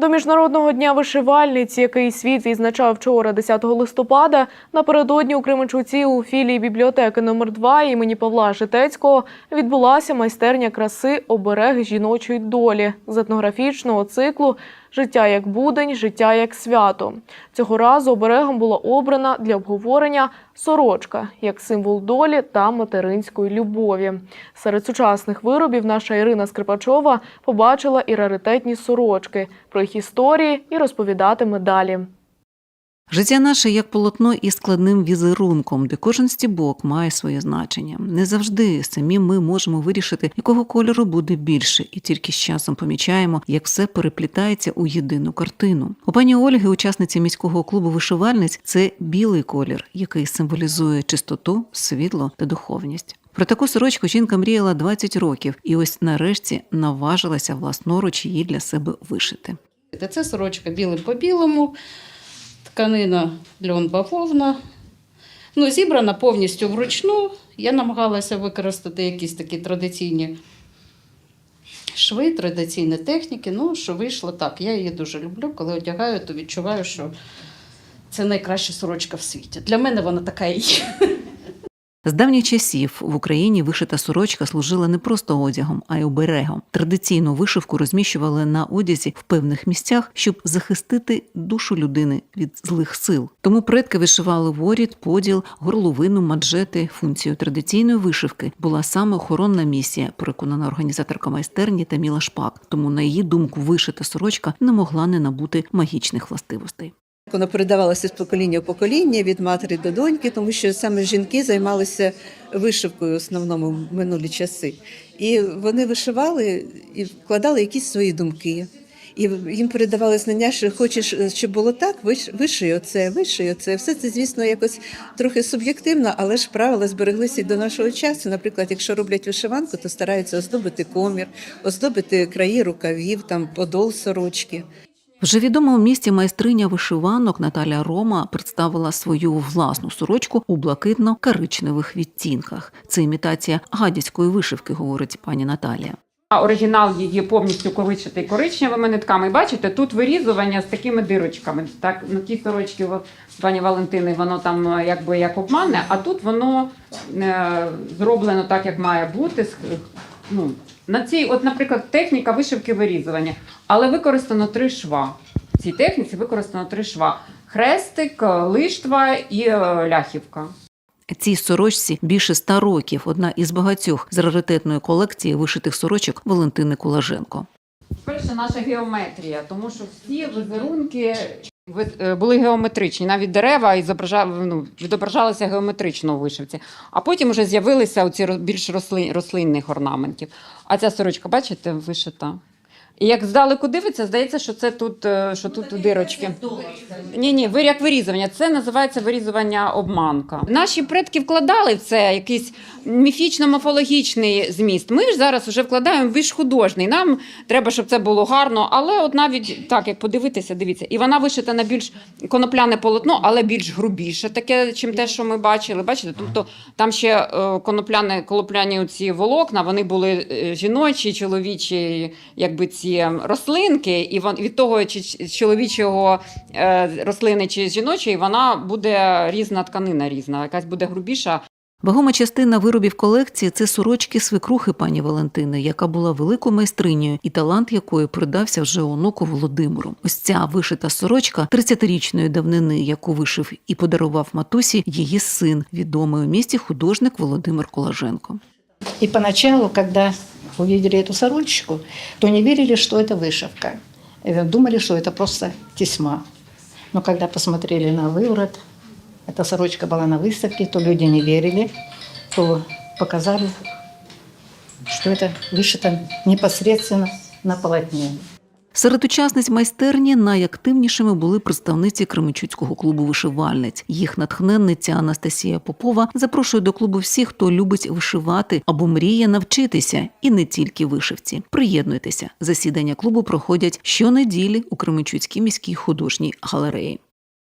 До міжнародного дня вишивальниць, який світ відзначав вчора, 10 листопада, напередодні у Кременчуці у філії бібліотеки номер 2 імені Павла Житецького відбулася майстерня краси оберег жіночої долі з етнографічного циклу Життя як будень, життя як свято. Цього разу оберегом була обрана для обговорення сорочка як символ долі та материнської любові. Серед сучасних виробів наша Ірина Скрипачова побачила і раритетні сорочки. Про їх історії і розповідатиме далі. Життя наше як полотно із складним візерунком, де кожен стібок має своє значення. Не завжди самі ми можемо вирішити, якого кольору буде більше, і тільки з часом помічаємо, як все переплітається у єдину картину. У пані Ольги, учасниці міського клубу вишивальниць, це білий колір, який символізує чистоту, світло та духовність. Про таку сорочку жінка мріяла 20 років, і ось нарешті наважилася власноруч її для себе вишити. Це сорочка білим по білому, тканина льон бавовна. Ну, зібрана повністю вручну. Я намагалася використати якісь такі традиційні шви, традиційні техніки. Ну, що вийшло так. Я її дуже люблю. Коли одягаю, то відчуваю, що це найкраща сорочка в світі. Для мене вона така і є. З давніх часів в Україні вишита сорочка служила не просто одягом, а й оберегом. Традиційну вишивку розміщували на одязі в певних місцях, щоб захистити душу людини від злих сил. Тому предки вишивали воріт, поділ, горловину, маджети. Функцією традиційної вишивки була саме охоронна місія, переконана організаторка майстерні Таміла Шпак. Тому, на її думку, вишита сорочка не могла не набути магічних властивостей. Воно передавалося з покоління в покоління від матері до доньки, тому що саме жінки займалися вишивкою в основному в минулі часи. І вони вишивали і вкладали якісь свої думки. І їм передавали знання, що хочеш, щоб було так, виш- виший оце, виший оце. Все це, звісно, якось трохи суб'єктивно, але ж правила збереглися і до нашого часу. Наприклад, якщо роблять вишиванку, то стараються оздобити комір, оздобити краї рукавів, там подол сорочки. Вже відомому місті майстриня вишиванок Наталя Рома представила свою власну сорочку у блакитно-каричневих відтінках. Це імітація гадяцької вишивки, говорить пані Наталія. А оригінал її повністю вишитий коричневими нитками. І бачите, тут вирізування з такими дирочками. Так, на тій сорочці пані Валентини воно там е, якби як обманне, а тут воно е, зроблено так, як має бути. Ну, на цій, от, наприклад, техніка вишивки вирізування, але використано три шва. В цій техніці використано три шва: хрестик, е, лиштва і е, ляхівка. Цій сорочці більше ста років. Одна із багатьох з раритетної колекції вишитих сорочок Валентини Кулаженко. Перше, наша геометрія, тому що всі візерунки були геометричні, навіть дерева і ну, відображалися геометрично у вишивці. А потім вже з'явилися оці більш рослин, рослинних орнаментів. А ця сорочка, бачите, вишита. І як здалеку дивиться, здається, що це тут, е, що тут дирочки. Ні, ні, ви- як вирізування. Це називається вирізування обманка. Наші предки вкладали в це якийсь міфічно-міфологічний зміст. Ми ж зараз вже вкладаємо в більш художній. Нам треба, щоб це було гарно, але от навіть так, як подивитися, дивіться, і вона вишита на більш конопляне полотно, але більш грубіше, таке, чим те, що ми бачили. Бачите, тобто там ще е, конопляне, конопляні ці волокна, вони були е, жіночі, чоловічі, якби ці рослинки, і вон від того, чи чоловічого е, рослини чи жіночої, вона буде різна тканина різна, якась буде грубіша, Вагома частина виробів колекції це сорочки свекрухи пані Валентини, яка була великою майстринею, і талант якої передався вже онуку Володимиру. Ось ця вишита сорочка 30-річної давнини, яку вишив і подарував матусі її син, відомий у місті художник Володимир Колаженко. И поначалу, когда увидели эту сорочку, то не верили, что это вышивка. Думали, что это просто тесьма. Но когда посмотрели на выворот, эта сорочка была на выставке, то люди не верили, то показали, что это вышито непосредственно на полотне. Серед учасниць майстерні найактивнішими були представниці Кременчуцького клубу вишивальниць. Їх натхненниця Анастасія Попова запрошує до клубу всіх, хто любить вишивати або мріє навчитися, і не тільки вишивці. Приєднуйтеся. Засідання клубу проходять щонеділі у Кременчуцькій міській художній галереї.